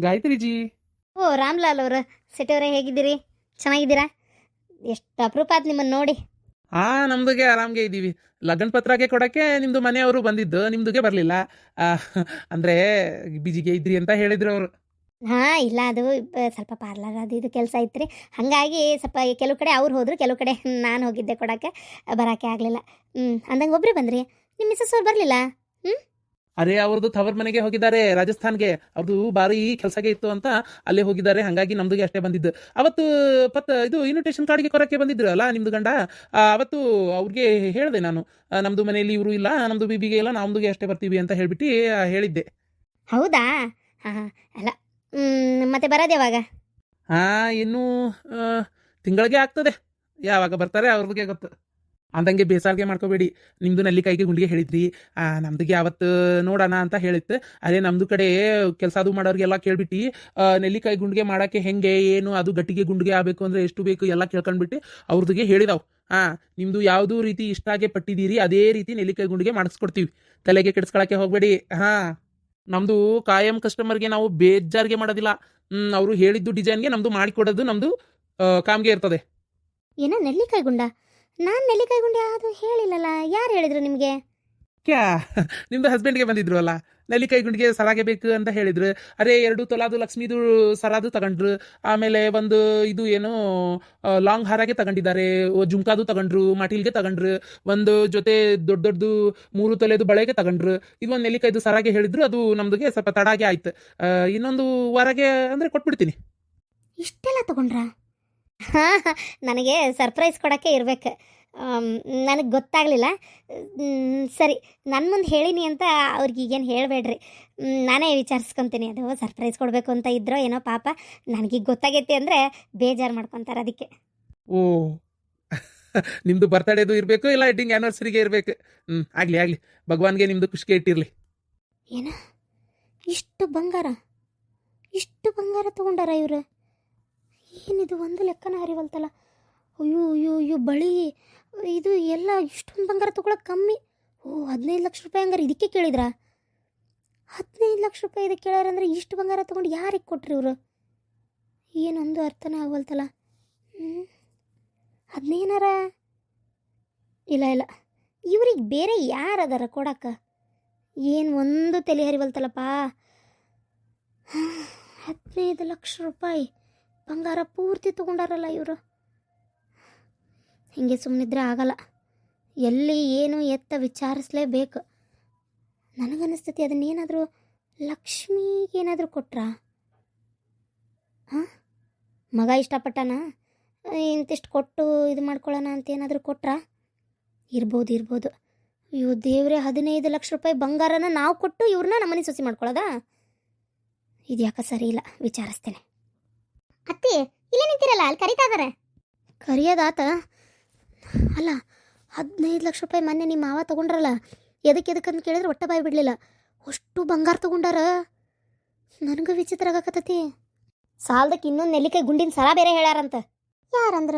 Gayatri G ಓ ರಾಮ್ಲಾಲ್ ಅವರು ಸೆಟವರೇ ಹೇಗಿದ್ದೀರಿ? ಚೆನ್ನಾಗಿದ್ದೀರಾ? ಎಷ್ಟು ಅಪರೂಪ ಆಯ್ತು ನಿಮ್ಮನ್ನು ನೋಡಿ. ಹಾ ನಮ್ದುಗೆ ಆರಾಮ್ಗೆ ಇದ್ದೀವಿ. ಲಗ್ನ ಪತ್ರಕ್ಕೆ ಕೊಡಕ್ಕೆ ನಿಮ್ದು ಮನೆಯವರು ಬಂದಿದ್ದು ನಿಮ್ದುಗೆ ಬರಲಿಲ್ಲ. ಅಂದ್ರೆ ಬಿಜಿಗೆ ಇದ್ರಿ ಅಂತ ಹೇಳಿದ್ರು ಅವರು. ಹಾಂ ಇಲ್ಲ ಅದು ಬ- ಸ್ವಲ್ಪ ಪಾರ್ಲರ್ ಅದು ಇದು ಕೆಲಸ ಇತ್ತು ರೀ ಹಾಗಾಗಿ ಸ್ವಲ್ಪ ಕೆಲವು ಕಡೆ ಅವ್ರು ಹೋದ್ರು ಕೆಲವು ಕಡೆ ನಾನು ಹೋಗಿದ್ದೆ ಕೊಡೋಕ್ಕೆ. ಬರಕ್ಕೆ ಆಗಲಿಲ್ಲ. ಹ್ಞೂ ಅಂದಂಗೆ ಒಬ್ಬರೇ ಬಂದ್ರಿ? ನಿಮ್ಮ ಮಿಸ್ಸಸ್ ಅವ್ರು ಬರಲಿಲ್ಲ? ಅರೆ ಅವ್ರದ್ದು ತವರ್ ಮನೆಗೆ ಹೋಗಿದ್ದಾರೆ ರಾಜಸ್ಥಾನ್ಗೆ. ಅವ್ರದ್ದು ಬಾರಿ ಕೆಲಸಗೆ ಇತ್ತು ಅಂತ ಅಲ್ಲೇ ಹೋಗಿದ್ದಾರೆ ಹಂಗಾಗಿ ನಮ್ದುಗೆ ಅಷ್ಟೇ ಬಂದಿದ್ದು. ಅವತ್ತು ಪತ್ ಇದು ಇನ್ವಿಟೇಷನ್ ಕಾರ್ಡ್ಗೆ ಕೊರಕ್ಕೆ ಬಂದಿದ್ರು ಅಲ್ಲ ನಿಮ್ದು ಗಂಡ? ಅವತ್ತು ಅವ್ರಿಗೆ ಹೇಳಿದೆ ನಾನು ನಮ್ದು ಮನೆಯಲ್ಲಿ ಇವರು ಇಲ್ಲ ನಮ್ದು ಬಿಬಿಗೆ ಇಲ್ಲ ನಮ್ದುಗೆ ಅಷ್ಟೇ ಬರ್ತೀವಿ ಅಂತ ಹೇಳ್ಬಿಟ್ಟು ಹೇಳಿದ್ದೆ. ಹೌದಾ? ಹಾಂ ಅಲ್ಲ ಮತ್ತೆ ಬರೋದು ಯಾವಾಗ? ಹಾ ಇನ್ನು ತಿಂಗಳಿಗೆ ಆಗ್ತದೆ. ಯಾವಾಗ ಬರ್ತಾರೆ ಅವ್ರಿಗೆ ಗೊತ್ತು. ಅಂದಂಗೆ ಬೇಸಾರಿಗೆ ಮಾಡ್ಕೋಬೇಡಿ. ನಿಮ್ದು ನಲ್ಲಿಕಾಯಿಗೆ ಗುಂಡಿಗೆ ಹೇಳಿದ್ರಿ. ಆ, ನಮ್ದಿಗೆ ಅವತ್ತು ನೋಡೋಣ ಅಂತ ಹೇಳಿತ್ತು. ಅದೇ ನಮ್ದು ಕಡೆ ಕೆಲಸ ಅದು ಮಾಡೋರಿಗೆಲ್ಲ ಕೇಳ್ಬಿಟ್ಟು ನೆಲ್ಲಿಕಾಯಿ ಗುಂಡಿಗೆ ಮಾಡಕ್ಕೆ ಹೆಂಗೆ ಏನು ಅದು ಗಟ್ಟಿಗೆ ಗುಂಡಿಗೆ ಆಗಬೇಕು ಅಂದ್ರೆ ಎಷ್ಟು ಬೇಕು ಎಲ್ಲ ಕೇಳ್ಕೊಂಡ್ಬಿಟ್ಟು ಅವ್ರದಿಗೆ ಹೇಳಿದಾವ್. ಹಾ ನಿಮ್ದು ಯಾವ್ದು ರೀತಿ ಇಷ್ಟ ಆಗಿ ಪಟ್ಟಿದ್ದೀರಿ ಅದೇ ರೀತಿ ನೆಲ್ಲಿಕಾಯಿ ಗುಂಡಿಗೆ ಮಾಡಿಸ್ಕೊಡ್ತೀವಿ. ತಲೆಗೆ ಕೆಡಿಸ್ಕೊಳಕ್ಕೆ ಹೋಗ್ಬೇಡಿ. ಹಾ ನಮ್ದು ಕಾಯಂ ಕಸ್ಟಮರ್ಗೆ ನಾವು ಬೇಜಾರಿಗೆ ಮಾಡೋದಿಲ್ಲ. ಅವರು ಹೇಳಿದ್ದು ಡಿಸೈನ್ಗೆ ನಮ್ದು ಮಾಡಿಕೊಡೋದು ನಮ್ದು ಆ, ಕಾಮ್ಗೆ ಇರ್ತದೆ. ಏನೋ ನೆಲ್ಲಿಕಾಯಿ ಗುಂಡ? ನಾನು ನೆಲ್ಲಿಕಾಯಿ ಗುಂಡಿ ಅದು ಹೇಳಿಲ್ಲಲ್ಲ ಯಾರು ಹೇಳಿದ್ರು ನಿಮಗೆ? ಕ್ಯಾ ನಿಮ್ದು ಹಸ್ಬೆಂಡ್ಗೆ ಬಂದಿದ್ರು ಅಲ್ಲ ನೆಲ್ಲಿಕಾಯಿ ಗುಂಡಿಗೆ ಸರಾಗೆ ಬೇಕು ಅಂತ ಹೇಳಿದ್ರು. ಅರೆ ಎರಡು ತೊಲಾದು ಲಕ್ಷ್ಮೀದು ಸರಾದು ತಗೊಂಡ್ರು ಆಮೇಲೆ ಒಂದು ಇದು ಏನು ಲಾಂಗ್ ಹಾರಾಗೆ ತಗೊಂಡಿದ್ದಾರೆ ಜುಮ್ಕಾದು ತಗೊಂಡ್ರು ಮಾಟಿಲ್ಗೆ ತಗೊಂಡ್ರು ಒಂದು ಜೊತೆ ದೊಡ್ಡ ದೊಡ್ಡದು ಮೂರು ತೊಲೆದು ಬಳೆಗೆ ತಗೊಂಡ್ರು. ಇದು ಒಂದು ನೆಲ್ಲಿಕಾಯ್ದು ಸರಾಗೆ ಹೇಳಿದ್ರು ಅದು ನಮ್ದುಗೆ ಸ್ವಲ್ಪ ತಡಾಗೆ ಆಯ್ತು. ಇನ್ನೊಂದು ವಾರಾಗೆ ಅಂದ್ರೆ ಕೊಟ್ಬಿಡ್ತೀನಿ. ಇಷ್ಟೆಲ್ಲ ತಗೊಂಡ್ರಾ? ಹಾಂ ನನಗೆ ಸರ್ಪ್ರೈಸ್ ಕೊಡೋಕ್ಕೆ ಇರಬೇಕು. ನನಗೆ ಗೊತ್ತಾಗಲಿಲ್ಲ. ಸರಿ. ನನ್ನ ಮುಂದೆ ಹೇಳಿನಿ ಅಂತ ಅವ್ರಿಗೆ ಈಗೇನು ಹೇಳಬೇಡ್ರಿ. ನಾನೇ ವಿಚಾರಿಸ್ಕೊತೀನಿ. ಅದು ಸರ್ಪ್ರೈಸ್ ಕೊಡಬೇಕು ಅಂತ ಇದ್ರೋ ಏನೋ ಪಾಪ. ನನಗೀಗ ಗೊತ್ತಾಗೈತಿ ಅಂದರೆ ಬೇಜಾರು ಮಾಡ್ಕೊತಾರೆ ಅದಕ್ಕೆ. ಓ. ನಿಮ್ದು ಬರ್ತಡೇದು ಇರಬೇಕು ಇಲ್ಲ ವೆಡ್ಡಿಂಗ್ ಆ್ಯನಿವರ್ಸರಿಗೆ ಇರಬೇಕು? ಹ್ಞೂ ಆಗಲಿ ಆಗಲಿ. ಭಗವಾನ್ಗೆ ನಿಮ್ಮದು ಖುಷಿಗೆ ಇಟ್ಟಿರಲಿ. ಏನ? ಇಷ್ಟು ಬಂಗಾರ? ಇಷ್ಟು ಬಂಗಾರ ತಗೊಂಡಾರ ಇವರು? ಏನಿದು? ಒಂದು ಲೆಕ್ಕನ ಹರಿವಲ್ತಲ್ಲ ಅಯ್ಯೋ ಅಯ್ಯೋ ಅಯ್ಯೋ, ಬಳಿ. ಇದು ಎಲ್ಲ ಇಷ್ಟೊಂದು ಬಂಗಾರ ತೊಗೊಳಕ್ಕೆ ಕಮ್ಮಿ. ಓ, ಹದಿನೈದು ಲಕ್ಷ ರೂಪಾಯಿ ಹಂಗಾರೆ ಇದಕ್ಕೆ ಕೇಳಿದ್ರಾ? ಹದಿನೈದು ಲಕ್ಷ ರೂಪಾಯಿ ಇದಕ್ಕೆ ಕೇಳ್ಯಾರಂದ್ರೆ ಇಷ್ಟು ಬಂಗಾರ ತೊಗೊಂಡು ಯಾರಿಗೆ ಕೊಟ್ರಿ ಇವರು? ಏನೊಂದು ಅರ್ಥನೇ ಆಗವಲ್ತಲ್ಲ. ಹ್ಞೂ ಹದಿನೈನಾರ ಇಲ್ಲ ಇಲ್ಲ. ಇವ್ರಿಗೆ ಬೇರೆ ಯಾರು ಅದಾರ ಕೊಡಕ್ಕೆ? ಏನು ಒಂದು ತಲೆ ಹರಿವಲ್ತಲ್ಲಪ್ಪ. ಹದಿನೈದು ಲಕ್ಷ ರೂಪಾಯಿ. ಬಂಗಾರ ಪೂರ್ತಿ ತಗೊಂಡಾರಲ್ಲ ಇವರು. ಹಿಂಗೆ ಸುಮ್ಮನಿದ್ರೆ ಆಗಲ್ಲ. ಎಲ್ಲಿ ಏನು ಎತ್ತ ವಿಚಾರಿಸ್ಲೇಬೇಕು. ನನಗನ್ನಿಸ್ತೈತಿ, ಅದನ್ನೇನಾದರೂ ಲಕ್ಷ್ಮಿಗೆ ಏನಾದರೂ ಕೊಟ್ರಾ? ಹಾಂ? ಮಗ ಇಷ್ಟಪಟ್ಟನ? ಇಂತಿಷ್ಟು ಕೊಟ್ಟು ಇದು ಮಾಡ್ಕೊಳ್ಳೋಣ ಅಂತ ಏನಾದರೂ ಕೊಟ್ರಾ? ಇರ್ಬೋದು ಇರ್ಬೋದು. ಅಯ್ಯೋ ದೇವ್ರೆ ಹದಿನೈದು ಲಕ್ಷ ರೂಪಾಯಿ ಬಂಗಾರನ ನಾವು ಕೊಟ್ಟು ಇವ್ರನ್ನ ನಮ್ಮನೆ ಸೊಸಿ ಮಾಡ್ಕೊಳ್ಳೋದಾ ಇದು ಯಾಕೆ ಸರಿ ಇಲ್ಲ, ವಿಚಾರಿಸ್ತೇನೆ. ಅತ್ತಿ ಇಲ್ಲೇ ನಿಂತಿರಲ್ಲ ಅಲ್ಲಿ ಕರಿತಾ ಇದಾರೆ. ಕರಿಯೋದಾತ ಅಲ್ಲ ಹದಿನೈದು ಲಕ್ಷ ರೂಪಾಯಿ ಮೊನ್ನೆ ನಿಮ್ಮ ಮಾವ ತಗೊಂಡ್ರಲ್ಲ ಎದಕ್ಕೆ ಎದಕ್ಕೆ ಅಂತ ಕೇಳಿದ್ರೆ ಒಟ್ಟ ಬಾಯಿ ಬಿಡಲಿಲ್ಲ. ಅಷ್ಟು ಬಂಗಾರ ತಗೊಂಡಾರ? ನನಗೂ ವಿಚಿತ್ರ ಆಗಕತ್ತತಿ. ಸಾಲದಕ್ಕೆ ಇನ್ನೊಂದು ನೆಲ್ಲಿಕಾಯಿ ಗುಂಡಿನ ಸರ ಬೇರೆ ಹೇಳ್ಯಾರಂತ. ಯಾರಂದ್ರ?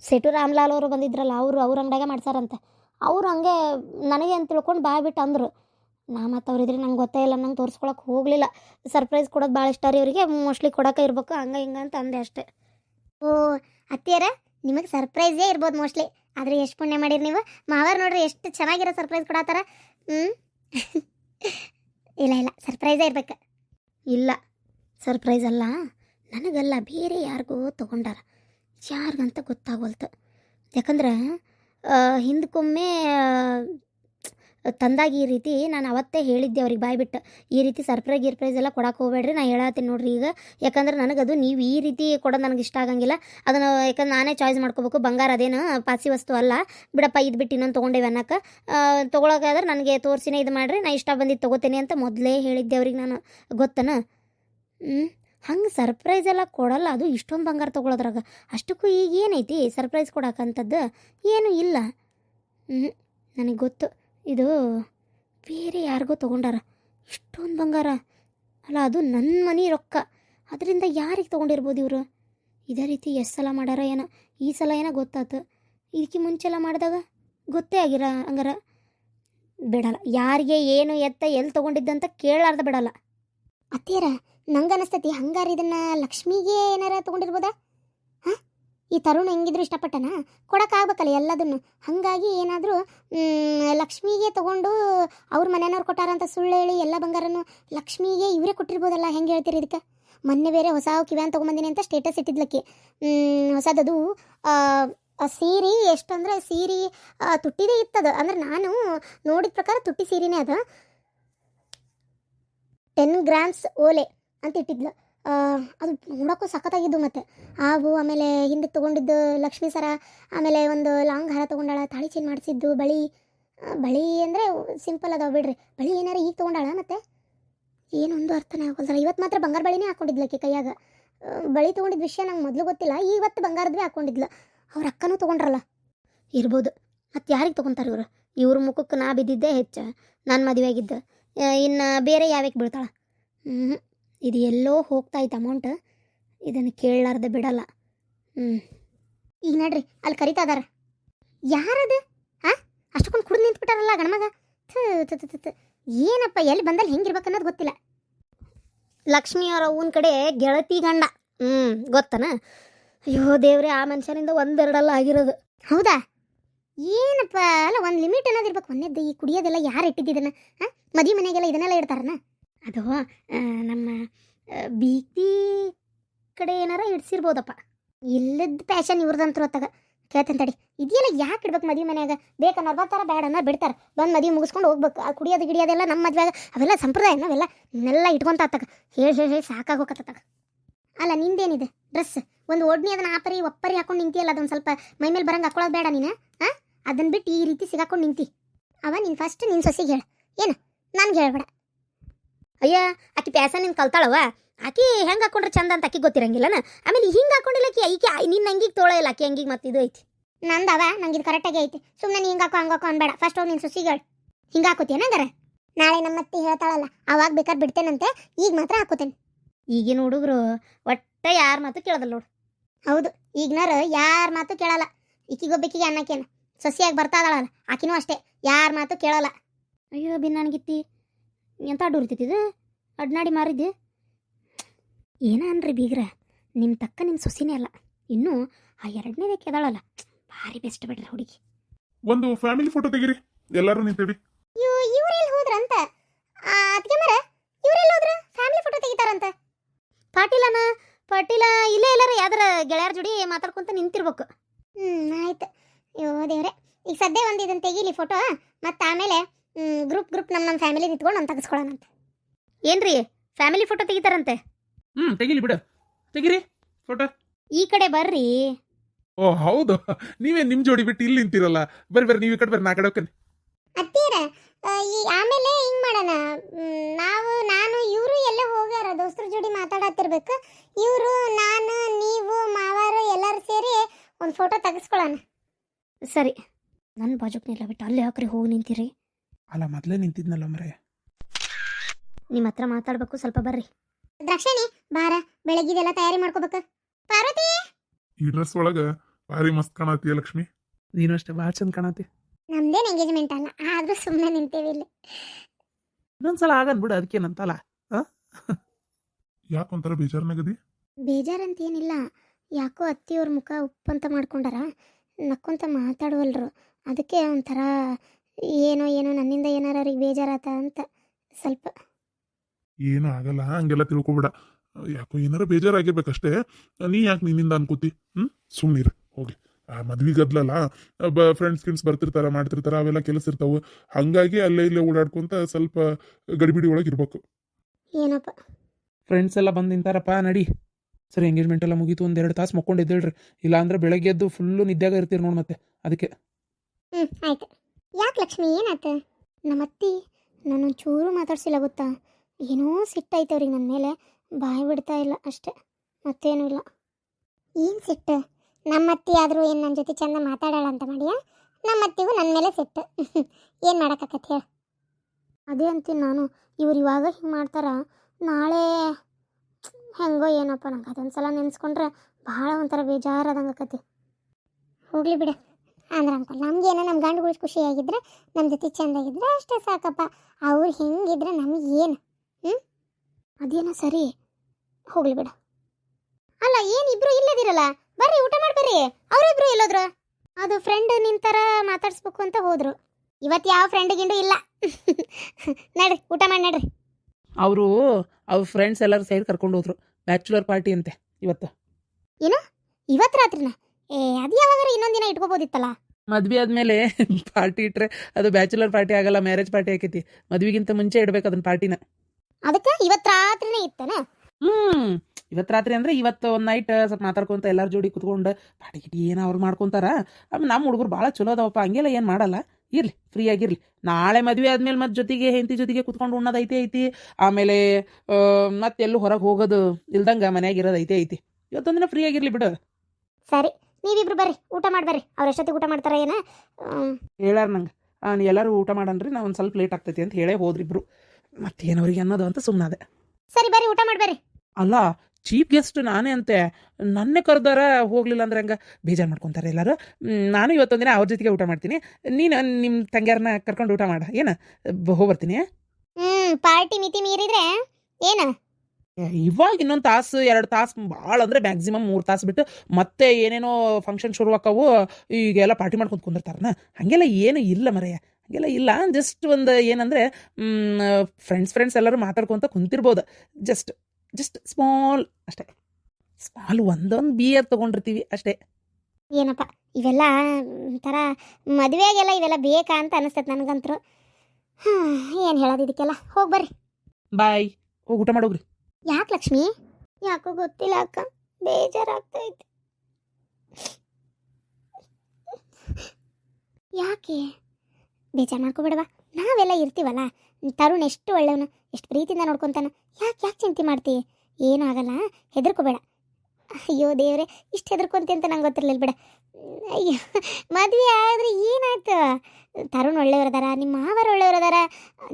ಸೆಟು ರಾಮ್ಲಾಲ್ ಅವರು ಬಂದಿದ್ರಲ್ಲ ಅವರು ಅವ್ರ ಅಂಗಡಿಯಾಗ ಮಾಡ್ಸಾರಂತೆ. ಅವ್ರು ಹಂಗೆ ನನಗೆ ಅಂತ ತಿಳ್ಕೊಂಡು ಬಾಯ್ ಬಿಟ್ಟು ಅಂದರು. ನಾ ಮತ್ತು ಅವ್ರಿದ್ರೆ ನಂಗೆ ಗೊತ್ತೇ ಇಲ್ಲ, ನಂಗೆ ತೋರಿಸ್ಕೊಳಕ್ಕೆ ಹೋಗಲಿಲ್ಲ. ಸರ್ಪ್ರೈಸ್ ಕೊಡೋದು ಭಾಳ ಇಷ್ಟ ರೀ ಅವರಿಗೆ ಮೋಸ್ಟ್ಲಿ ಕೊಡೋಕೆ ಇರ್ಬೇಕು, ಹಂಗೆ ಹಿಂಗೆ ಅಂತ ಅಂದೆ ಅಷ್ಟೇ. ಓ, ಅತ್ತಿಯರ, ನಿಮಗೆ ಸರ್ಪ್ರೈಸೇ ಇರ್ಬೋದು ಮೋಸ್ಟ್ಲಿ ಆದರೆ ಎಷ್ಟು ಪುಣ್ಯ ಮಾಡಿರಿ ನೀವು? ಮಾವಾರ್ ನೋಡ್ರಿ ಎಷ್ಟು ಚೆನ್ನಾಗಿರೋ ಸರ್ಪ್ರೈಸ್ ಕೊಡತ್ತಾರ. ಹ್ಞೂ ಇಲ್ಲ ಇಲ್ಲ ಸರ್ಪ್ರೈಸೇ ಇರ್ಬೇಕು. ಇಲ್ಲ ಸರ್ಪ್ರೈಸ್ ಅಲ್ಲ. ನನಗಲ್ಲ ಬೇರೆ ಯಾರಿಗೂ ತೊಗೊಂಡಾರ. ಯಾರಿಗಂತ ಗೊತ್ತಾಗೋಲ್ತು. ಯಾಕಂದ್ರೆ ಹಿಂದಕ್ಕೊಮ್ಮೆ ತಂದಾಗ ಈ ರೀತಿ ನಾನು ಅವತ್ತೇ ಹೇಳಿದ್ದೆ ಅವ್ರಿಗೆ ಬಾಯ್ಬಿಟ್ಟು ಈ ರೀತಿ ಸರ್ಪ್ರೈಸ್ ಗಿರ್ಪ್ರೈಸ್ ಎಲ್ಲ ಕೊಡಕ್ಕೆ ಹೋಗ್ಬೇಡ್ರಿ ನಾನು ಹೇಳತ್ತೀನಿ ನೋಡ್ರಿ ಈಗ. ಯಾಕಂದ್ರೆ ನನಗದು ನೀವು ಈ ರೀತಿ ಕೊಡೋದು ನನಗೆ ಇಷ್ಟ ಆಗಂಗಿಲ್ಲ. ಅದನ್ನು ಯಾಕಂದ್ರೆ ನಾನೇ ಚಾಯ್ಸ್ ಮಾಡ್ಕೋಬೇಕು, ಬಂಗಾರ ಅದೇನು ಪಾಸಿ ವಸ್ತು ಅಲ್ಲ. ಬಿಡಪ್ಪ ಇದು ಬಿಟ್ಟು ಇನ್ನೊಂದು ತೊಗೊಂಡೇವೆ ಅನ್ನಕ್ಕೆ. ತೊಗೊಳಕಾದ್ರೆ ನನಗೆ ತೋರಿಸಿನೇ ಇದು ಮಾಡಿರಿ, ನಾ ಇಷ್ಟ ಬಂದಿದ್ದು ತೊಗೋತೀನಿ ಅಂತ ಮೊದಲೇ ಹೇಳಿದ್ದೆ ಅವ್ರಿಗೆ ನಾನು. ಗೊತ್ತನ? ಹಂಗೆ ಸರ್ಪ್ರೈಸ್ ಎಲ್ಲ ಕೊಡಲ್ಲ, ಅದು ಇಷ್ಟೊಂದು ಬಂಗಾರ ತೊಗೊಳೋದ್ರಾಗ. ಅಷ್ಟಕ್ಕೂ ಈಗ ಏನೈತಿ ಸರ್ಪ್ರೈಸ್ ಕೊಡೋಕ್ಕಂಥದ್ದು ಏನೂ ಇಲ್ಲ. ಹ್ಞೂ ನನಗೆ ಗೊತ್ತು. ಇದು ಬೇರೆ ಯಾರಿಗೋ ತೊಗೊಂಡಾರ. ಇಷ್ಟೊಂದು ಬಂಗಾರ. ಅಲ್ಲ, ಅದು ನನ್ನ ಮನೆ ರೊಕ್ಕ. ಅದರಿಂದ ಯಾರಿಗೆ ತೊಗೊಂಡಿರ್ಬೋದು ಇವರು? ಇದೇ ರೀತಿ ಎಷ್ಟು ಸಲ ಮಾಡ್ಯಾರ ಏನೋ? ಈ ಸಲ ಏನೋ ಗೊತ್ತಾತು. ಇದಕ್ಕೆ ಮುಂಚೆಲ್ಲ ಮಾಡಿದಾಗ ಗೊತ್ತೇ ಆಗಿರ ಹಂಗಾರ ಬಿಡಲ್ಲ. ಯಾರಿಗೆ ಏನು ಎತ್ತ ಎಲ್ಲಿ ತೊಗೊಂಡಿದ್ದಂತ ಕೇಳಾರ್ದ ಬಿಡಲ್ಲ. ಅತ್ತೇರ ನಂಗೆ ಹಂಗಾರೆ ಇದನ್ನ ಲಕ್ಷ್ಮಿಗೆ ಏನಾರ ತೊಗೊಂಡಿರ್ಬೋದಾ? ಈ ತರುಣ ಹೆಂಗಿದ್ರು ಇಷ್ಟಪಟ್ಟನ? ಕೊಡೋಕ್ಕಾಗಬೇಕಲ್ಲ ಎಲ್ಲದನ್ನು. ಹಾಗಾಗಿ ಏನಾದರೂ ಲಕ್ಷ್ಮಿಗೆ ತಗೊಂಡು ಅವ್ರ ಮನೆಯವ್ರು ಕೊಟ್ಟಾರಂತ ಸುಳ್ಳು ಹೇಳಿ ಎಲ್ಲ ಬಂಗಾರನು ಲಕ್ಷ್ಮಿಗೆ ಇವರೇ ಕೊಟ್ಟಿರ್ಬೋದಲ್ಲ, ಹೆಂಗೆ ಹೇಳ್ತೀರಿ ಇದಕ್ಕೆ? ಮೊನ್ನೆ ಬೇರೆ ಹೊಸ ಕಿವ್ಯಾನ್ ತೊಗೊಂಬಂದಿನಿ ಅಂತ ಸ್ಟೇಟಸ್ ಇಟ್ಟಿದ್ಲಕ್ಕೆ. ಹೊಸದದು ಸೀರಿ ಎಷ್ಟಂದ್ರೆ ಸೀರೆ ತುಟ್ಟಿದೇ ಇತ್ತದ. ಅಂದ್ರೆ ನಾನು ನೋಡಿದ ಪ್ರಕಾರ ತುಟ್ಟಿ ಸೀರೆನೇ ಅದ. ಟೆನ್ ಗ್ರಾಮ್ಸ್ ಓಲೆ ಅಂತ ಇಟ್ಟಿದ್ಲು. ಅದು ನೋಡೋಕ್ಕೂ ಸಖತ್ತಾಗಿದ್ದು ಮತ್ತೆ. ಹಾವು ಆಮೇಲೆ ಹಿಂದೆ ತೊಗೊಂಡಿದ್ದು ಲಕ್ಷ್ಮೀ ಸರ, ಆಮೇಲೆ ಒಂದು ಲಾಂಗ್ ಹಾರ ತೊಗೊಂಡಾಳ, ತಾಳಿ ಚೇನ್ ಮಾಡಿಸಿದ್ದು, ಬಳಿ ಬಳಿ ಅಂದರೆ ಸಿಂಪಲ್ ಅದಾವೆ ಬಿಡ್ರಿ. ಬಳಿ ಏನಾರ ಈಗ ತೊಗೊಂಡಾಳ ಮತ್ತೆ? ಏನೊಂದು ಅರ್ಥನೇ ಆಗೋದಲ್ಲ ಇವತ್ತು ಮಾತ್ರ ಬಂಗಾರ ಬಳಿನೇ ಹಾಕೊಂಡಿದ್ಲಕ್ಕೆ ಕೈಯಾಗ. ಬಳಿ ತೊಗೊಂಡಿದ್ದ ವಿಷಯ ನಂಗೆ ಮೊದಲು ಗೊತ್ತಿಲ್ಲ ಇವತ್ತು ಬಂಗಾರದ್ವೇ ಹಾಕೊಂಡಿದ್ಲು. ಅವ್ರ ಅಕ್ಕನೂ ತೊಗೊಂಡ್ರಲ್ಲ. ಇರ್ಬೋದು. ಮತ್ತು ಯಾರಿಗೆ ತೊಗೊಂತಾರೆ ಇವರು? ಇವ್ರ ಮುಖಕ್ಕೆ ನಾ ಬಿದ್ದಿದ್ದೇ ಹೆಚ್ಚು. ನಾನು ಮದುವೆ ಆಗಿದ್ದು. ಇನ್ನು ಬೇರೆ ಯಾವ್ಯಾಕೆ ಬೀಳ್ತಾಳೆ? ಹ್ಞೂ ಇದು ಎಲ್ಲೋ ಹೋಗ್ತಾ ಇತ್ತು ಅಮೌಂಟ್ ಇದನ್ನು ಕೇಳಲಾರ್ದೆ ಬಿಡಲ್ಲ. ಹ್ಞೂ ಈಗ ನೋಡ್ರಿ, ಅಲ್ಲಿ ಕರಿತಾ ಅದಾರ ಯಾರದು? ಹಾಂ ಅಷ್ಟಕ್ಕೊಂದು ಕುಡಿದು ನಿಂತ್ಬಿಟ್ಟಾರಲ್ಲ ಗಣಮಗ ಥ. ಏನಪ್ಪ, ಎಲ್ಲಿ ಬಂದಲ್ಲಿ ಹೆಂಗಿರ್ಬೇಕು ಅನ್ನೋದು ಗೊತ್ತಿಲ್ಲ. ಲಕ್ಷ್ಮಿ ಅವರ ಅವನ ಕಡೆ ಗೆಳತಿ ಗಂಡ. ಹ್ಞೂ ಗೊತ್ತನ? ಅಯ್ಯೋ, ದೇವ್ರೆ, ಆ ಮನುಷ್ಯನಿಂದ ಒಂದೆರಡಲ್ಲ ಆಗಿರೋದು. ಹೌದಾ? ಏನಪ್ಪ, ಅಲ್ಲ ಒಂದು ಲಿಮಿಟ್ ಅನ್ನೋದಿರ್ಬೇಕು. ಒಂದೇದ್ದು ಈ ಕುಡಿಯೋದೆಲ್ಲ ಯಾರು ಇಟ್ಟಿದ್ದನ್ನ ಹಾಂ ಮದುವೆ ಮನೆಗೆಲ್ಲ ಇದನ್ನೆಲ್ಲ ಇಡ್ತಾರನ? ಅದು ನಮ್ಮ ಬೀಗ್ತಿ ಕಡೆ ಏನಾರ ಇಡ್ಸಿರ್ಬೋದಪ್ಪ. ಇಲ್ಲದ ಪ್ಯಾಷನ್ ಇವ್ರದಂತೂ ಹೊತ್ತಾಗ ಕೇಳ್ತೇನೆ ತಡಿ. ಇದೆಯಲ್ಲ ಯಾಕೆ ಇಡ್ಬೇಕು ಮದುವೆ ಮನೆಯಾಗ? ಬೇಕನ್ನೋರು ಬರ್ತಾರ ಬೇಡ ಅನ್ನೋ ಬಿಡ್ತಾರೆ. ಬಂದು ಮದುವೆ ಮುಗಿಸ್ಕೊಂಡು ಹೋಗ್ಬೇಕು. ಆ ಕುಡಿಯೋದು ಗಿಡಿಯೋದೆಲ್ಲ ನಮ್ಮ ಮದುವೆಯಾಗ. ಅವೆಲ್ಲ ಸಂಪ್ರದಾಯ ನಾವೆಲ್ಲ ಇವನ್ನೆಲ್ಲ ಇಟ್ಕೊಂತ ಆತಕ ಹೇಳಿ ಹೇಳಿ ಹೇಳಿ ಸಾಕಾಗಿ ಅಲ್ಲ, ನಿಂದೇನಿದೆ? ಡ್ರೆಸ್? ಒಂದು ಓಡ್ನಿ ಅದನ್ನ ಆಪರಿ, ಒಪ್ಪರಿ ಹಾಕೊಂಡು ನಿಂತಿಯಲ್ಲ ಅದೊಂದು ಸ್ವಲ್ಪ ಮೈ ಮೇಲೆ ಬರಂಗೆ ಹಾಕೊಳ್ಳೋದು ಬೇಡ ನೀನು? ಹಾಂ ಅದನ್ನ ಬಿಟ್ಟು ಈ ರೀತಿ ಸಿಗಾಕೊಂಡು ನಿಂತಿ. ಅವ ನೀನು ಫಸ್ಟ್ ನಿನ್ನ ಸೊಸಿಗೆ ಹೇಳು. ಏನು? ನನಗೆ ಹೇಳ್ಬೇಡ. ಅಯ್ಯ ಆಕಿ ಪ್ಯಾಸ ನಿನ್ ಕಲ್ತಾಳವ ಆಕಿ ಹೆಂಗೆ ಹಾಕೊಂಡ್ರೆ ಚಂದ ಅಂತ ಆಕಿ ಗೊತ್ತಿರಂಗಿಲ್ಲನ? ಆಮೇಲೆ ಹಿಂಗೆ ಹಾಕೊಂಡಿಲ್ಲ ಆಕಿ ಈಕೆ ನಿನ್ನ ಅಂಗಿಗೆ ತೋಳ ಇಲ್ಲ ಆಕಿ ಅಂಗಿಗೆ ಮತ್ತೆ ಇದು ಐತಿ. ನಂದವ ನಂಗೆ ಇದು ಕರೆಕ್ಟಾಗಿ ಐತಿ. ಸುಮ್ಮನೆ ನೀ ಹಿಂಗೆ ಹಾಕೋ ಹಂಗೆ ಹಾಕೋ ಅನ್ಬೇಡ. ಫಸ್ಟ್ ಹೋಗಿ ನಿನ್ನ ಸುಸಿಗಳು ಹಿಂಗೆ ಹಾಕೋತೀಯ ನಂಗಾರ ನಾಳೆ ನಮ್ಮ ಅತ್ತಿ ಹೇಳ್ತಾಳಲ್ಲ ಅವಾಗ ಬೇಕಾದ್ರೆ ಬಿಡ್ತೇನಂತೆ ಈಗ ಮಾತ್ರ ಹಾಕೋತೇನೆ. ಈಗಿನ ಹುಡುಗರು ಒಟ್ಟ ಯಾರ ಮಾತು ಕೇಳೋದಲ್ಲ ನೋಡು. ಹೌದು ಈಗನಾರ ಯಾರ ಮಾತು ಕೇಳಲ್ಲ. ಈಕಿಗೊಬ್ಬಕಿಗೆ ಅನ್ನಕ್ಕೇನು. ಸಸಿಯಾಗಿ ಬರ್ತಾ ಇದಾಳಲ್ಲ ಆಕಿನೂ ಅಷ್ಟೇ. ಯಾರ ಮಾತು ಕೇಳಲ್ಲ. ಅಯ್ಯೋ ಬಿನ್ನಾನ್ಗಿತ್ತಿ ಎಂತ ಅಡ್ಡು ಉರಿತೈತಿದು ಅಡ್ನಾಡಿ ಮಾರಿದ್ದೆ ಏನ ಅನ್ರಿ ಬೀಗ್ರ ನಿಮ್ಮ ತಕ್ಕ ನಿಮ್ಮ ಸೊಸಿನೇ ಅಲ್ಲ. ಇನ್ನೂ ಆ ಎರಡನೇದೇ ಕೆದಾಳಲ್ಲ ಭಾರಿ ಬೆಸ್ಟ್ ಬಿಡ್ರಿ ಹುಡುಗಿ. ಒಂದು ಫ್ಯಾಮಿಲಿ ಫೋಟೋ ತೆಗೀರಿ ಎಲ್ಲರೂ ನಿಂತೀವಿ ಇವ್ರು ಎಲ್ಲಿ ಹೋದ್ರಂತ? ಅದಕ್ಕೆ ಮರ ಇವ್ರೆಲ್ಲಿ ಹೋದ್ರ? ಫ್ಯಾಮಿಲಿ ಫೋಟೋ ತೆಗಿತಾರಂತ? ಪಾಟೀಲನ? ಪಾಟೀಲ ಇಲ್ಲೇ ಎಲ್ಲಾರ ಯಾವ್ದಾರ ಗೆಳೆಯರ ಜೋಡಿ ಮಾತಾಡ್ಕೊಂತ ನಿಂತಿರ್ಬೇಕು. ಹ್ಞೂ ಆಯ್ತು. ಅಯ್ಯೋ ದೇವ್ರೆ ಈಗ ಸದ್ಯ ಒಂದು ಇದನ್ನು ತೆಗೀಲಿ ಫೋಟೋ ಮತ್ತೆ ಆಮೇಲೆ ಗ್ರೂಪ್ ಗ್ರೂಪ್ ನಮ್ಮ ನಮ್ಮ ಫ್ಯಾಮಿಲಿ ನಿಂತ್ಕೊಂಡು ನಾನು ತೆಗೆಸ್ಕೊಳ್ಳೋಣಂತೆ. ಏನ್ರಿ? Family photo ತೆಗಿತಾರಂತೆ? ಹ್ಮ್ ತೆಗಿಲಿ ಬಿಡು. ತೆಗಿರಿ ಫೋಟೋ ಈ ಕಡೆ ಬರ್ರಿ. ಓ ಹೌದು. ನೀವೇ ನಿಮ್ ಜೋಡಿ ಬಿಟ್ಟು ಇಲ್ಲಿ ನಿಂತಿರಲ್ಲ. ಬರ್ರಿ ಬರ್ರಿ ನೀವು ಈ ಕಡೆ ಬರ್ರಿ ನಾ ಕಡೆ ಹೋಗ್ತೀನಿ. ಅತ್ತೀರ ಈ ಆಮೇಲೆ ಹಿಂಗ್ ಮಾಡೋಣ. ನಾವು ನಾನು ಇವರು ಎಲ್ಲ ಹೋಗ್ಯಾರ ದೋಸ್ತರ ಜೋಡಿ ಮಾತಾಡತ್ತಿರ್ಬೇಕು. ಇವರು ನಾನು ನೀವು ಮಾವಾರು ಎಲ್ಲರೂ ಸೇರಿ ಒಂದು ಫೋಟೋ ತೆಗೆಸ್ಕೊಳ್ಳೋಣ. ಸರಿ. ನನ್ನ ಬಾಜುಕ್ನೆಲ್ಲ ಬಿಟ್ಟು ಅಲ್ಲೇ ಹಾಕ್ರಿ ಹೋಗಿ ನಿಂತಿರಿ. ಅಲ್ಲ ಮೊದಲೇ ನಿಂತಿದ್ನಲ್ಲ ಮರೆ. ನಿಮ್ಮ ಹತ್ರ ಮಾತಾಡ್ಬೇಕು ಸ್ವಲ್ಪ ಬರ್ರಿ. ದ್ರಾಕ್ಷಣಿ ಬಾರ ಬೆಳಗ್ಗಿದೆಲ್ಲ ತಯಾರಿ ಮಾಡ್ಕೋಬೇಕು. ಪಾರ್ವತಿ! ಈ ಡ್ರೆಸ್ ಒಳಗ ಭಾರಿ ಮಸ್ತ್ ಕಾಣತಿ ಲಕ್ಷ್ಮಿ. ನೀನು ಅಷ್ಟೇ ಭಾಳ ಚಂದ ಕಾಣತಿ ನಮ್ದೇನ್ ಎಂಗೇಜ್ಮೆಂಟ್ ಅಲ್ಲ ಆದ್ರೂ ಸುಮ್ಮನೆ ನಿಂತೇವಿ ಇಲ್ಲಿ. ಇನ್ನೊಂದ್ಸಲ ಆಗನ್ ಬಿಡು ಅದಕ್ಕೇನಂತಲ್ಲ ಯಾಕೊಂಥರ ಬೇಜಾರ್ನಾಗದಿ? ಬೇಜಾರಂತ ಏನಿಲ್ಲ ಯಾಕೋ ಅತ್ತಿಯವ್ರ ಮುಖ ಉಪ್ಪಂತ ಮಾಡ್ಕೊಂಡಾರ ನಕ್ಕೊಂತ ಮಾತಾಡುವಲ್ರು ಅದಕ್ಕೆ ಒಂಥರ ಏನೋ ಏನೋ ನನ್ನಿಂದ ಏನಾರ ಅವ್ರಿಗೆ ಬೇಜಾರಾತ ಅಂತ ಸ್ವಲ್ಪ. ಏನು ಆಗಲ್ಲ ಹಂಗೆಲ್ಲ ತಿಳ್ಕೊಬೇಡ. ಯಾಕೋ ಏನಾರ ಬೇಜಾರಾಗಿರ್ಬೇಕಷ್ಟೇ. ನೀ ಯಾಕೆ ನಿನ್ನಿಂದ ಅನ್ಕೋತಿ? ಹ್ಞೂ ಸುಮ್ಮನಿರು ಹೋಗ್ಲಿ. ಆ ಮದ್ವೆ ಗದ್ಲಲ್ಲ ಬ ಫ್ರೆಂಡ್ಸ್ ಗಿಂಡ್ಸ್ ಬರ್ತಿರ್ತಾರ ಮಾಡ್ತಿರ್ತಾರ ಅವೆಲ್ಲ ಕೆಲಸ ಇರ್ತಾವ. ಹಂಗಾಗಿ ಅಲ್ಲೇ ಇಲ್ಲೇ ಓಡಾಡ್ಕೊಂತ ಸ್ವಲ್ಪ ಗಡಿಬಿಡಿ ಒಳಗೆ ಇರ್ಬೇಕು. ಏನಪ್ಪ? ಫ್ರೆಂಡ್ಸ್ ಎಲ್ಲ ಬಂದು ನಿಂತಾರಪ್ಪ ನಡಿ. ಸರಿ ಎಂಗೇಜ್ಮೆಂಟ್ ಎಲ್ಲ ಮುಗೀತು ಎರಡು ತಾಸು ಮಕ್ಕೊಂಡು ಎದ್ದೇಳ್ರಿ ಇಲ್ಲಾಂದ್ರೆ ಬೆಳಗ್ಗೆ ಎದ್ದು ಫುಲ್ಲು ನಿದ್ದೆಗ ಇರ್ತೀರಿ ನೋಡಿ ಮತ್ತೆ ಅದಕ್ಕೆ. ಹ್ಞೂ ಆಯ್ತು. ಯಾಕೆ ಲಕ್ಷ್ಮಿ ಏನಾತ ನಮ್ಮ ಅತ್ತಿ ನಾನೊಂದು ಚೂರು ಮಾತಾಡ್ಸಿಲ್ಲ ಗೊತ್ತಾ? ಏನೋ ಸಿಟ್ಟೈತೆ ಅವ್ರಿಗೆ ನನ್ನ ಮೇಲೆ. ಬಾಯಿ ಬಿಡ್ತಾ ಇಲ್ಲ ಅಷ್ಟೇ, ಮತ್ತೇನೂ ಇಲ್ಲ. ಏನು ಸಿಟ್ಟು? ನಮ್ಮ ಅತ್ತಿ ಆದರೂ ಏನು ನನ್ನ ಜೊತೆ ಚೆಂದ ಮಾತಾಡೋಣ ಅಂತ ಮಾಡಿಯಾ? ನಮ್ಮ ಅತ್ತಿಗೂ ನನ್ನ ಮೇಲೆ ಸಿಟ್ಟು. ಏನು ಮಾಡೋಕ್ಕಾಗತ್ತೆ ಹೇಳು. ಅದೇ ಅಂತೀನಿ ನಾನು. ಇವ್ರು ಇವಾಗ ಹಿಂಗೆ ಮಾಡ್ತಾರ, ನಾಳೆ ಹೆಂಗೋ ಏನಪ್ಪ, ನಂಗೆ ಅದೊಂದು ಸಲ ನೆನೆಸ್ಕೊಂಡ್ರೆ ಭಾಳ ಒಂಥರ ಬೇಜಾರಾದಂಗೆ ಆಕತಿ. ಹೋಗಲಿ ಬಿಡು. ಅಂದ್ರೆ ಅನ್ಕೊ ನಮ್ಗೇನೋ ನಮ್ಮ ಗಂಡುಗಳು ಖುಷಿಯಾಗಿದ್ರೆ ನಮ್ಮ ಜೊತೆ ಚೆಂದಾಗಿದ್ರೆ ಅಷ್ಟೇ ಸಾಕಪ್ಪ. ಅವ್ರು ಹೆಂಗಿದ್ರೆ ನಮಗೇನು ಹ್ಞೂ ಅದೇನೋ ಸರಿ? ಹೋಗ್ಲಿ ಬಿಡ. ಅಲ್ಲ ಏನು ಇಬ್ರು ಇಲ್ಲದಿರಲ್ಲ? ಬರ್ರಿ ಊಟ ಮಾಡ್ಬರ್ರಿ ಅವರಿಬ್ರು ಎಲ್ಲೋದ್ರು ಅದು ಫ್ರೆಂಡ್ ನಿಂತರ ಮಾತಾಡಿಸ್ಬೇಕು ಅಂತ ಹೋದ್ರು. ಇವತ್ತು ಯಾವ ಫ್ರೆಂಡ್ ಗಿಂಡು ಇಲ್ಲ. ನಡ್ರಿ ಊಟ ಮಾಡಿ ನಡ್ರಿ. ಅವರು ಅವ್ರ ಫ್ರೆಂಡ್ಸ್ ಎಲ್ಲರೂ ಸೈಡ್ ಕರ್ಕೊಂಡು ಹೋದ್ರು. ಬ್ಯಾಚುಲರ್ ಪಾರ್ಟಿ ಅಂತೆ ಇವತ್ತು. ಏನು? ಇವತ್ತು ರಾತ್ರಿನ? ಏ ಅದು ಯಾವಾಗ ಇನ್ನೊಂದಿನ ದಿನ ಇಟ್ಕೋಬೋದಿತ್ತಲ್ಲ? ಮದ್ವೆ ಆದ್ಮೇಲೆ ಪಾರ್ಟಿ ಇಟ್ರೆ ಅದು ಬ್ಯಾಚುಲರ್ ಪಾರ್ಟಿ ಆಗಲ್ಲ ಮ್ಯಾರೇಜ್ ಪಾರ್ಟಿ ಆಕೈತಿ. ಮದ್ವಿಗಿಂತ ಮುಂಚೆ ಇಡ್ಬೇಕು ಅದನ್ನ ಪಾರ್ಟಿನ. ಅದಕ್ಕೆ ಇವತ್ತು ರಾತ್ರಿನೇ ಇತ್ತನ? ಹ್ಮ್ ಇವತ್ತು ರಾತ್ರಿ ಅಂದ್ರೆ ಇವತ್ತು ಒಂದ್ ನೈಟ್ ಸ್ವಲ್ಪ ಮಾತಾಡ್ಕೊಂತ ಎಲ್ಲಾರ ಜೋಡಿ ಕುತ್ಕೊಂಡು ಪಾರ್ಟಿ ಗಿಟಿ ಏನೋ ಅವ್ರು ಮಾಡ್ಕೊಂತಾರ? ಆಮೇಲೆ ನಮ್ಮ ಹುಡುಗರು ಭಾಳ ಚಲೋ ಅದಾವಪ್ಪ ಹಂಗೆಲ್ಲ ಏನು ಮಾಡಲ್ಲ. ಇರ್ಲಿ ಫ್ರೀ ಆಗಿರ್ಲಿ. ನಾಳೆ ಮದ್ವೆ ಆದ್ಮೇಲೆ ಮತ್ತೆ ಜೊತೆಗೆ ಹೆಂಡತಿ ಜೊತೆಗೆ ಕುತ್ಕೊಂಡು ಉಣ್ಣೋದು ಐತೆ ಐತಿ. ಆಮೇಲೆ ಮತ್ತೆ ಎಲ್ಲೂ ಹೊರಗೆ ಹೋಗೋದು ಇಲ್ದಂಗ ಮನೆಯಾಗಿರೋದು ಐತೆ ಐತಿ. ಇವತ್ತೊಂದಿನ ಫ್ರೀ ಆಗಿರ್ಲಿ ಬಿಡು. ಸರಿ. ನೀವಿಬ್ರು ಬರ್ರಿ ಊಟ ಮಾಡ್ಬರ್ರಿ ಅವ್ರು ಎಷ್ಟೊತ್ತಿಗೆ ಊಟ ಮಾಡ್ತಾರೆ ಏನ. ಹೇಳಾರ ನಂಗೆ ಎಲ್ಲರೂ ಊಟ ಮಾಡನ್ರಿ ನಾ ಒಂದು ಸ್ವಲ್ಪ ಲೇಟ್ ಆಗ್ತೈತಿ ಅಂತ ಹೇಳೇ ಹೋದ್ರಿಬ್ರು. ಮತ್ತೇನು ಅವ್ರಿಗೆ ಅನ್ನೋದು ಅಂತ ಸುಮ್ಮನಾದೆ ಸರಿ ಬರ್ರಿ ಊಟ ಮಾಡ್ಬರ್ರಿ ಅಲ್ಲ ಚೀಫ್ ಗೆಸ್ಟ್ ನಾನೇ ಅಂತೆ. ನನ್ನೇ ಕರೆದಾರ ಹೋಗ್ಲಿಲ್ಲ ಅಂದ್ರೆ ಹಂಗೆ? ಬೇಜಾರು ಮಾಡ್ಕೊತಾರೆ ಎಲ್ಲರೂ. ನಾನು ಇವತ್ತೊಂದಿನ ಅವ್ರ ಜೊತೆಗೆ ಊಟ ಮಾಡ್ತೀನಿ. ನೀನು ನಿಮ್ಮ ತಂಗ್ಯಾರನ್ನ ಕರ್ಕೊಂಡು ಊಟ ಮಾಡ. ಏನ ಹೋಗ್ಬರ್ತೀನಿ ಹ್ಮ್ ಪಾರ್ಟಿ ಮಿತಿ ಮೀರಿದ್ರೆ ಏನು? ಇವಾಗ ಇನ್ನೊಂದು ತಾಸು ಎರಡು ತಾಸು ಭಾಳ ಅಂದರೆ ಮ್ಯಾಕ್ಸಿಮಮ್ ಮೂರು ತಾಸು ಬಿಟ್ಟು ಮತ್ತೆ ಏನೇನೋ ಫಂಕ್ಷನ್ ಶುರು ಆಕ್ಕವು ಈಗೆಲ್ಲ ಪಾರ್ಟಿ ಮಾಡ್ಕೊಂಡು ಕುಂದಿರ್ತಾರನ? ಹಾಗೆಲ್ಲ ಏನು ಇಲ್ಲ ಮರೆಯ ಹಾಗೆಲ್ಲ ಇಲ್ಲ. ಜಸ್ಟ್ ಒಂದು ಏನಂದರೆ ಫ್ರೆಂಡ್ಸ್ ಫ್ರೆಂಡ್ಸ್ ಎಲ್ಲರೂ ಮಾತಾಡ್ಕೊತ ಕುಂತಿರ್ಬೋದು. ಜಸ್ಟ್ ಜಸ್ಟ್ ಸ್ಮಾಲ್ ಅಷ್ಟೇ. ಸ್ಮಾಲ್ ಒಂದೊಂದು ಬಿಯರ್ ತೊಗೊಂಡಿರ್ತೀವಿ ಅಷ್ಟೇ. ಏನಪ್ಪ ಇವೆಲ್ಲ ಒಂಥರ ಮದುವೆಗೆಲ್ಲ ಇವೆಲ್ಲ ಬೇಕಾ ಅಂತ ಅನಿಸ್ತದೆ ನನಗಂತರು. ಹಾಂ ಏನು ಹೇಳೋದು ಇದಕ್ಕೆಲ್ಲ? ಹೋಗಿ ಬರ್ರಿ. ಬಾಯ್ ಹೋಗಿ ಊಟ ಮಾಡೋಗ್ರಿ ಯಾಕೆ ಲಕ್ಷ್ಮಿ? ಯಾಕೋ ಗೊತ್ತಿಲ್ಲ ಅಕ್ಕ ಬೇಜಾರಾಗ್ತೈತೆ. ಯಾಕೆ? ಬೇಜಾರು ಮಾಡ್ಕೋಬೇಡವಾ? ನಾವೆಲ್ಲ ಇರ್ತೀವಲ್ಲ ತರುಣ್ ಎಷ್ಟು ಒಳ್ಳೆಯವನು ಎಷ್ಟು ಪ್ರೀತಿಯಿಂದ ನೋಡ್ಕೊತಾನ. ಯಾಕೆ ಯಾಕೆ ಚಿಂತೆ ಮಾಡ್ತಿ? ಏನೂ ಆಗಲ್ಲ ಹೆದರ್ಕೋಬೇಡ. ಅಯ್ಯೋ ದೇವ್ರೆ ಇಷ್ಟು ಹೆದರ್ಕೊಂತಿ ಅಂತ ನಂಗೆ ಗೊತ್ತಿರಲಿಲ್ಲ ಬಿಡ. ಅಯ್ಯೋ, ಮದುವೆ ಆದರೆ ಏನಾಯ್ತು? ತರುಣ್ ಒಳ್ಳೆಯವ್ರದಾರ ನಿಮ್ಮ ಮಾವರು ಒಳ್ಳೆಯವ್ರದಾರ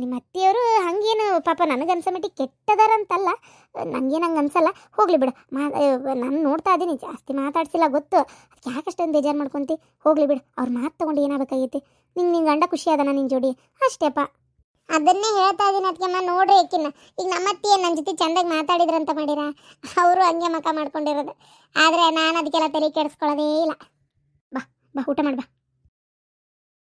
ನಿಮ್ಮ ಅತ್ತೆಯವರು ಹಂಗೇನು ಪಾಪ ನನಗನ್ಸೋ ಮಟ್ಟಿಗೆ ಕೆಟ್ಟದಾರ ಅಂತಲ್ಲ ನನಗೇನು ಹಂಗೆ ಅನ್ಸಲ್ಲ, ಹೋಗ್ಲಿ ಬಿಡು. ಮಾ ನಾನು ನೋಡ್ತಾ ಇದ್ದೀನಿ, ಜಾಸ್ತಿ ಮಾತಾಡ್ಸಿಲ್ಲ ಗೊತ್ತು. ಅದಕ್ಕೆ ಯಾಕೆ ಅಷ್ಟೊಂದು ಬೇಜಾರು ಮಾಡ್ಕೊಂತಿ? ಹೋಗ್ಲಿ ಬಿಡು, ಅವ್ರ ಮಾತು ತೊಗೊಂಡು ಏನಾಗಬೇಕಾಗೈತಿ? ನಿಂಗೆ ನಿನ್ನ ಗಂಡ ಖುಷಿ ಅದನ ನಿನ್ನ ಜೋಡಿ? ಅಷ್ಟೇಪ್ಪ ಅದನ್ನೇ ಹೇಳ್ತಾ ಇದ್ದೀನಿ ಅದಕ್ಕೆಮ್ಮ ನೋಡ್ರಿ ಏಕಿನ್ನ ಈಗ ನಮ್ಮ ಅತ್ತಿ ನನ್ನ ಜೊತೆ ಚಂದಾಗಿ ಮಾತಾಡಿದ್ರಂತ ಮಾಡಿರ? ಅವರು ಹಂಗೆ ಮಕ ಮಾಡ್ಕೊಂಡಿರೋದು. ಆದರೆ ನಾನು ಅದಕ್ಕೆಲ್ಲ ತಲೆ ಕೆಡಿಸ್ಕೊಳ್ಳೋದೇ ಇಲ್ಲ. ಬಾ ಊಟ ಮಾಡಿ ಬಾ.